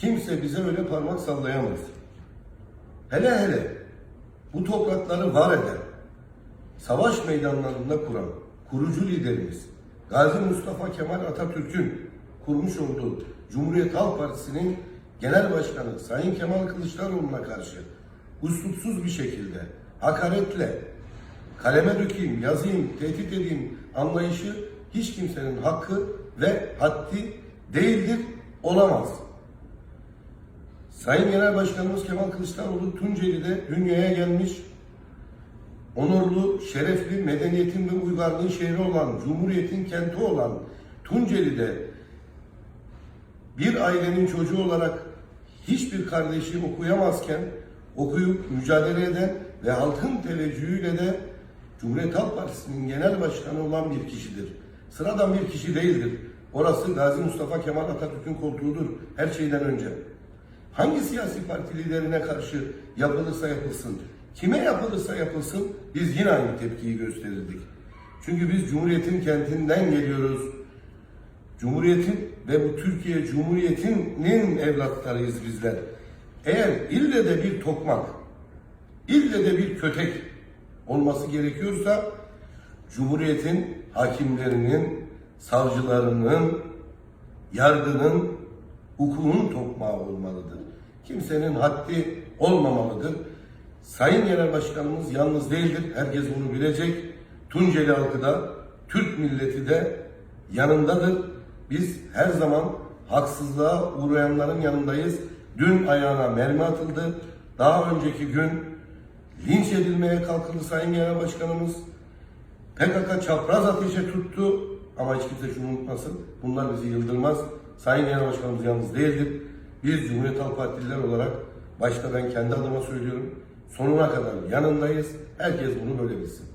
kimse bize öyle parmak sallayamaz. Hele hele bu toprakları var eden, savaş meydanlarında kuran kurucu liderimiz Gazi Mustafa Kemal Atatürk'ün kurmuş olduğu Cumhuriyet Halk Partisi'nin genel başkanı Sayın Kemal Kılıçdaroğlu'na karşı uslupsuz bir şekilde hakaretle kaleme dökeyim, yazayım, tehdit edeyim anlayışı hiç kimsenin hakkı ve haddi değildir, olamaz. Sayın Genel Başkanımız Kemal Kılıçdaroğlu Tunceli'de dünyaya gelmiş, onurlu, şerefli, medeniyetin ve uygarlığın şehri olan, Cumhuriyet'in kenti olan Tunceli'de bir ailenin çocuğu olarak hiçbir kardeşi okuyamazken okuyup mücadele eden ve halkın teveccühüyle de Cumhuriyet Halk Partisi'nin genel başkanı olan bir kişidir. Sıradan bir kişi değildir. Orası Gazi Mustafa Kemal Atatürk'ün koltuğudur her şeyden önce. Hangi siyasi parti liderine karşı yapılırsa yapılsın, kime yapılırsa yapılsın biz yine aynı tepkiyi gösterirdik. Çünkü biz Cumhuriyet'in kentinden geliyoruz. Cumhuriyet'in ve bu Türkiye Cumhuriyeti'nin evlatlarıyız bizler. Eğer ille de bir tokmak, ille de bir kötek olması gerekiyorsa Cumhuriyet'in hakimlerinin, savcılarının, yargının, hukukun tokmağı olmalıdır. Kimsenin haddi olmamalıdır. Sayın Genel Başkanımız yalnız değildir. Herkes bunu bilecek. Tunceli halkı da, Türk milleti de yanındadır. Biz her zaman haksızlığa uğrayanların yanındayız. Dün ayağına mermi atıldı. Daha önceki gün linç edilmeye kalkıldı Sayın Genel Başkanımız. PKK çapraz ateşe tuttu ama hiç kimse şunu unutmasın. Bunlar bizi yıldırmaz. Sayın Genel Başkanımız yalnız değildir. Biz Cumhuriyet Halk Partililer olarak başta ben kendi adıma söylüyorum. Sonuna kadar yanındayız. Herkes bunu böyle bilsin.